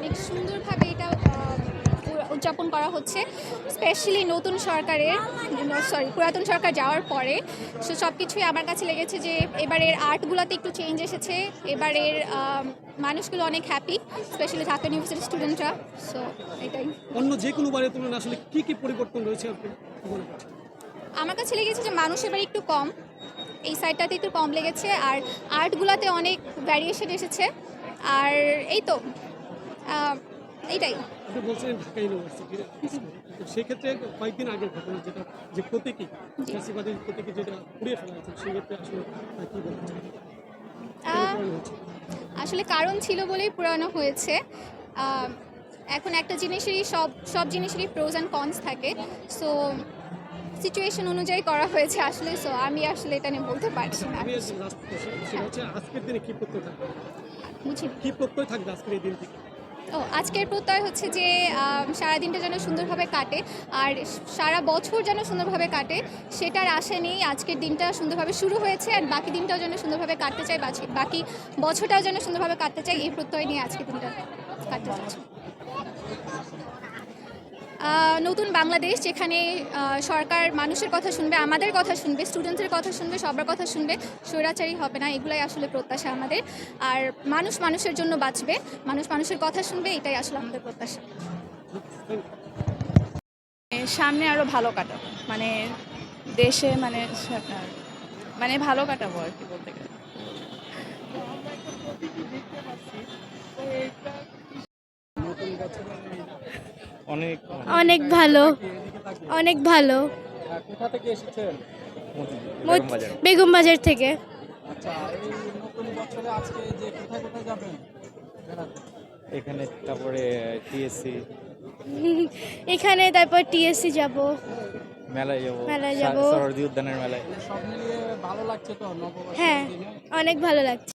অনেক সুন্দরভাবে এটা উদযাপন করা হচ্ছে স্পেশালি নতুন সরকারের সরি পুরাতন সরকার যাওয়ার পরে। সো সব কিছুই আমার কাছে লেগেছে যে এবারের আর্টগুলোতে একটু চেঞ্জ এসেছে এবারের মানুষগুলো অনেক হ্যাপি স্পেশালি ঢাকা ইউনিভার্সিটির স্টুডেন্টরা সো এটাই। অন্য যে কোনো বারের তুলনায় আসলে কি কি পরিবর্তন রয়েছে আমার কাছে লেগেছে যে মানুষ এবার একটু কম এই সাইডটাতে একটু কম লেগেছে আর আর্টগুলোতে অনেক ভ্যারিয়েশন এসেছে। আর এই তো আপনি বলছিলেন ঢাকা সেক্ষেত্রে কয়েকদিন আগে ঘটনা যেটা যে প্রতীকী ফ্যাসিবাদের প্রতীকী যেটা পুড়িয়ে ফেলা হয়েছে সেক্ষেত্রে আসলে কি বলতে? আসলে কারণ ছিল বলেই পুরানো হয়েছে। এখন একটা জিনিসেরই সব সব জিনিসেরই প্রোজ অ্যান্ড কনস থাকে। সো সিচুয়েশন অনুযায়ী করা হয়েছে আসলে সো আমি আসলে এটা নিয়ে বলতে পারছি না। আজকের দিনে কি প্রত্যয় থাকবে? কি প্রত্যয় থাকবে আজকের এই দিন থেকে ও আজকের প্রত্যয় হচ্ছে যে সারাদিনটা যেন সুন্দরভাবে কাটে। আর সারা বছর যেন সুন্দরভাবে কাটে সেটার আশা নেই। আজকের দিনটা সুন্দরভাবে শুরু হয়েছে আর বাকি দিনটাও যেন সুন্দরভাবে কাটতে চাই। বাকি বছরটাও যেন সুন্দরভাবে কাটতে চাই। এই প্রত্যয় নিয়ে আজকের দিনটা কাটতে আহ, নতুন বাংলাদেশ যেখানে সরকার মানুষের কথা শুনবে আমাদের কথা শুনবে স্টুডেন্টদের কথা শুনবে সবার কথা শুনবে স্বৈরাচারী হবে না এগুলাই আসলে প্রত্যাশা আমাদের। আর মানুষ মানুষের জন্য বাঁচবে মানুষ মানুষের কথা শুনবে এটাই আসলে আমাদের প্রত্যাশা। সামনে আরও ভালো কাটাবো মানে দেশে মানে মানে ভালো কাটাবো আর কি বলতে গেলে। অনেক অনেক ভালো অনেক ভালো। কোথা থেকে এসেছেন? বেগম বাজার থেকে। আচ্ছা এই নতুন বছরে আজকে যে কোথায় কোথায় যাবেন? এখানে তারপরে টিএসসি। এখানে তারপর টিএসসি যাব। মেলায় যাব। মেলায় যাব। সরদি উদ্যানের মেলায়। সব মিলিয়ে ভালো লাগছে তো হ্যাঁ অনেক ভালো লাগছে।